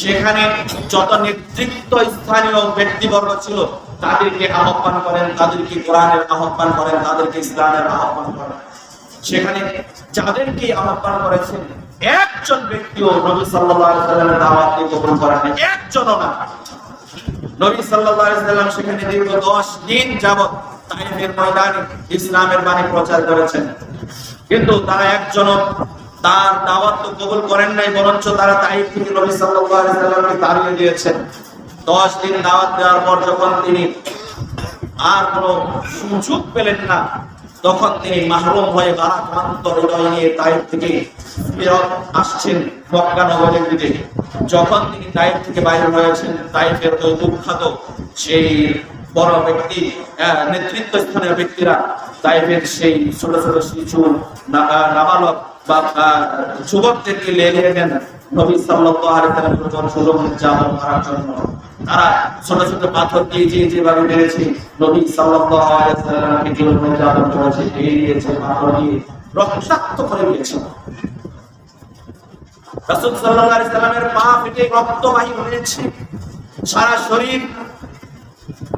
সেখানে যত নেতৃত্ব স্থানীয় ব্যক্তিবর্গ ছিল, তাদেরকে আহ্বান করেন, তাদেরকে কোরআনের আহ্বান করেন, তাদেরকে ইসলামের আহ্বান করেন। সেখানে যাদেরকে আহ্বান করেছেন, একজন ব্যক্তিও নবী সাল্লামের দাওয়াতকে কবুল করেন নাই, একজনও না। নবী সাল্লাম সেখানে দীর্ঘ 10 দিন যাবত তাইফের ময়দানে ইসলামের বাণী প্রচার করেছেন। কিন্তু তারা একজনও তার দাওয়াত তো কবুল করেন নাই, বরঞ্চ তারা তাইফ থেকে নবী সাল্লাল্লাহু আলাইহি সাল্লামকে তাড়িয়ে দিয়েছেন। 10 দিন দাওয়াত দেওয়ার পর যখন তিনি আর কোনো সুযোগ পেলেন না, তখন তিনি মাহরুম হয়ে বারাক্রান্ত হৃদয় নিয়ে তাইফ থেকে ফেরত আসছেন মক্কা নগরের দিকে। যখন তিনি তাইফ থেকে বাইরে হয়েছেন তাইফের ওই দুঃখাত সেই বড় ব্যক্তি নেতৃত্ব স্থানীয় ব্যক্তিরা তাইফের সেই ছোট ছোট শিশু নাবালক যুবকদেরকে লেলিয়ে দেন নবী সাল্লাল্লাহু আলাইহি ওয়াসাল্লামের উপর সুযোগ করার জন্য, তারা ছোট ছোট পাথর দিয়ে যে যেভাবে মেরেছে, নবী সাল্লাল্লাহু যেভাবে নির্যাতন করেছে এই দিয়েছে, পাথর দিয়ে রক্তাক্ত করে দিয়েছে সারা শরীর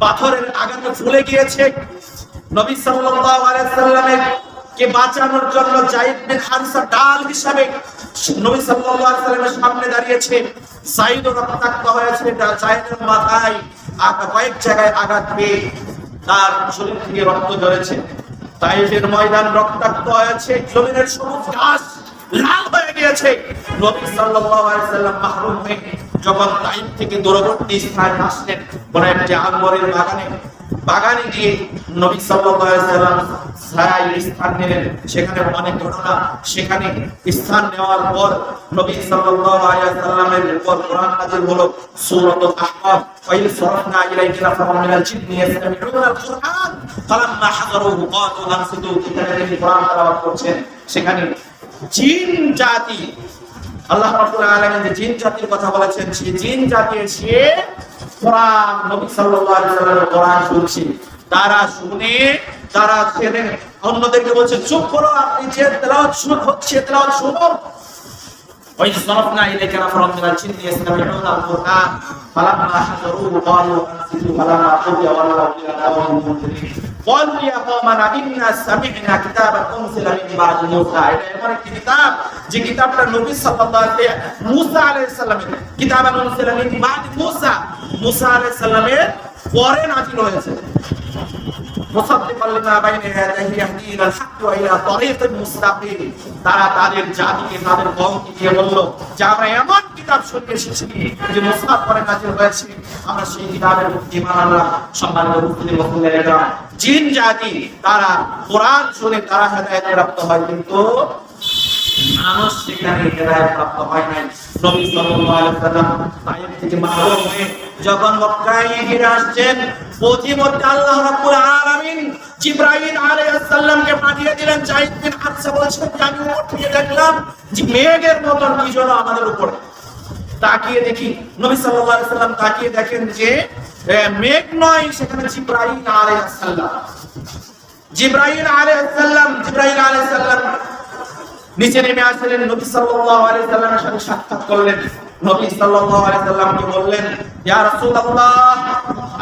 পাথরের আঘাতে ফুলে গিয়েছে। নবী সাল্লাল্লাহু আলাইহি সাল্লামের কে বাঁচানোর জন্য জাইদ বিন হারিসা হিসাবে নবী সাল্লাল্লাহু আলাইহি সামনে দাঁড়িয়েছে। সাইদ রক্তাক্ত হয়েছে জাইদের মাথায় আগা কয়েক জায়গায় আঘাত পেয়ে তার শরীর থেকে রক্ত ঝরেছে। তাইফের ময়দান রক্তাক্ত হয়েছে, জমিনের সবুজ ঘাস লাল হয়ে গিয়েছে। নবী সাল্লাল্লাহু আলাইহি সাল্লাম মাহরুম হয়ে যখন তাইফ থেকে দূরবর্তী স্থানে আসলেন কোন একটি আঙ্গরের বাগানে বাগানে গিয়ে নবী সাল্লাম ছায় স্থান নিলেন। সেখানে অনেক ঘটনা। সেখানে স্থান নেওয়ার পর নবী সাল্লামের উপর কোরআন নাজির হলো সুরত সেখানে জিন জাতি, আল্লাহ যে জিন জাতির কথা বলেছেন সে জিন জাতি সে তারা শুনে তারা অন্যদেরকে বলছে চুপ করো আপনি যে তেলাওয়াত শুনে হচ্ছে তেলাওয়াত শুনুন ওই সরফনা ইলাইকা নাফরান মিনাল জিন্নি ইয়াসতামিউনা আল-কুরআন ফালাম্মা হাজারুহু ক্বালু আনসিতু ফালাম্মা কুদিয়া ওয়াল্লাহু ইলা নাওমিল মুনজিরিন قالوا يا قومنا إنا سمعنا كتابا أنزل من بعد موسى এটা এমন একটি কিতাব যে কিতাবটা নবী সাল্লাল্লাহু আলাইহি মুসা আলাইহিস সালামের কিতাবান উনজিলা মিন বাদি মুসা মুসা আলাইহিস সালামের পরে নাযিল হয়েছে মুসাদ্দিকাল লিমা বাইনা ইয়াদাইহি ইয়াহদি ইলাল হাক্কি ওয়া ইলা তরিকিন মুস্তাকিম তারা তাদের জাতিকে তাদের কওমকে গিয়ে বলল যে আমরা এমন কিতাব যে নাযিল হয়েছে। আমরা সেই কিতাবের ঈমান সম্মানিত জিন জাতি, তারা কোরআন শুনে তারা হেদায়েত প্রাপ্ত হয় কিন্তু মতন আমাদের উপরে। তাকিয়ে দেখি নবী সাল্লাল্লাহু আলাইহি সাল্লাম তাকিয়ে দেখেন যে মেঘ নয়, সেখানে জিবরাইল আলাইহিস সালাম। জিবরাইল আলাইহিস সালাম, জিবরাইল আলাইহিস সালাম নিচে নেমে আসলেন, নবী সাল্লাল্লাহু আলাইহি সাল্লামের সাথে সাক্ষাৎ করলেন। নবী সাল্লাল্লাহু আলাইহি সাল্লামকে বললেন, ইয়া রাসূলুল্লাহ,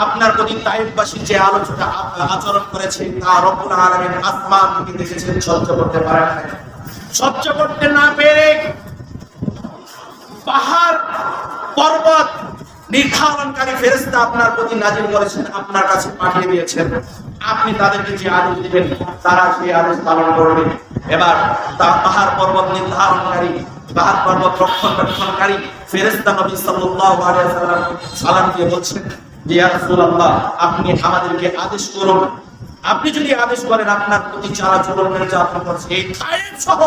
আপনার প্রতি তাইফবাসী যে আলোচনা, আচরণ করেছে তা রব্বুল আলামিন আসমান থেকে দেখেছেন, সহ্য করতে পারেন সহ্য করতে না পেরে পাহাড়, পর্বত নির্ধারণকারী ফেরেশতা আপনার প্রতি নাজিল করেছেন, আপনার কাছে পাঠিয়ে দিয়েছেন। আপনি তাদেরকে যে আদেশ দিবেন, তারা সেই আদেশ পালন এবার তা পাহাড়, পর্বত নির্ধারণকারী, পাহাড়, পর্বত রক্ষণাবেক্ষণকারী ফেরেশতা নবী সালাম দিয়ে বলছেন যে আপনি আমাদেরকে আদেশ করুন। আপনি যদি আদেশ করেন, আপনার প্রতি যারা জুলুম, নির্যাতন করছে, এই সহ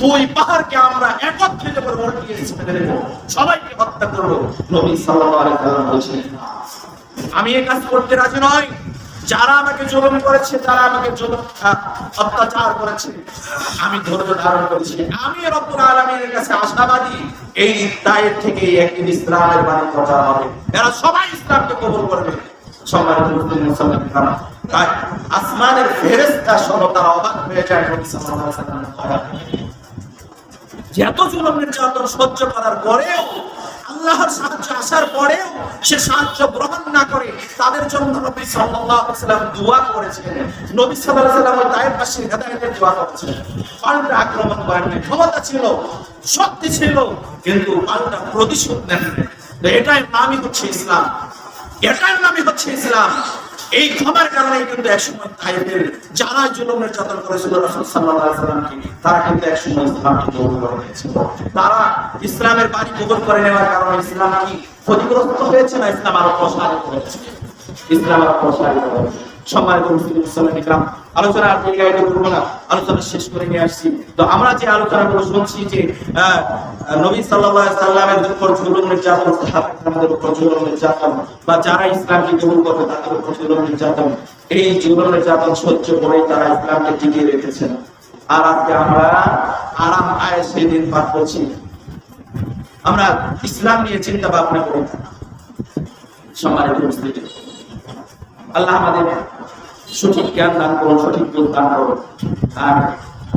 দুই পাহাড়কে আমরা একত্রিত করে উল্টিয়ে দেবো। সবাইকে হত্যা করব। নবী আমি এই কাজ করতে রাজি নই। যারা আমাকে জুলুম করেছে যারা আমাকে অত্যাচার করেছে। আমি ধৈর্য ধারণ করেছি। আমি রব্বুল আলামিনের কাছে আশাবাদী। এই দায়ের থেকে একদিন ইসলামের বাণী প্রচার হবে। এরা সবাই ইসলামকে কবুল করবে। সম্মানিত মুসলিম মুসলমান আসমানের ফেরেশতা সহ তারা অবাক হয়ে যায় নবী সাল্লাল্লাহু আলাইহি ওয়াসাল্লামের কথা যে এত জুলুম নির্যাতন সহ্য করার পরেও, আল্লাহর সাহায্য আসার পরেও সে সাহায্য গ্রহণ না করে তাদের জন্য নবী সাল্লাল্লাহু আলাইহি সাল্লাম দোয়া করেছিলেন। নবী সাল্লাল্লাহু আলাইহি সাল্লাম ওই তায়েফবাসীর হেদায়েতের দোয়া করেছিলেন। পাল্টা আক্রমণ করেন ক্ষমতা ছিল, শক্তি ছিল, কিন্তু পাল্টা প্রতিশোধ নেন এটাই নামই হচ্ছে ইসলাম। এটার নামই হচ্ছে ইসলাম। এই ক্ষমার কারণে কিন্তু একসময় তাইফের যারা জুলুম নির্যাতন করেছিল রাসূল সাল্লাল্লাহু আলাইহি সাল্লামকে তারা কিন্তু একসময় ইসলামকে কবুল করে নিয়েছিল। তারা ইসলামের বাড়ি গোবর করে নেওয়ার কারণে ইসলাম কি ক্ষতিগ্রস্ত হয়েছে না ইসলাম আরও প্রসারিত হয়েছে? ইসলাম আরও প্রসারিত হয়েছে। সম্মানিত মুসলিম আলোচনা আর দীর্ঘায়িত করব না, আলোচনা শেষ করে নিয়ে আসছি। তো আমরা যে আলোচনাগুলো শুনছি যে নবী সাল্লামের উপর জুলুম নির্যাতন, সাহাবাদের উপর জুলুম নির্যাতন, বা যারা ইসলামকে কবুল করবে তাদের উপর জুলুম নির্যাতন, এই জুলুম নির্যাতন সহ্য করেই তারা ইসলামকে টিকিয়ে রেখেছেন আর আজকে আমরা আরাম আয় সেই দিন পার করছি। আমরা ইসলাম নিয়ে চিন্তা ভাবনা করি। সম্মানিত মুসলিম আল্লাহ আমাদের সঠিক জ্ঞান দান করুন সঠিক যোগদান দান করুন আর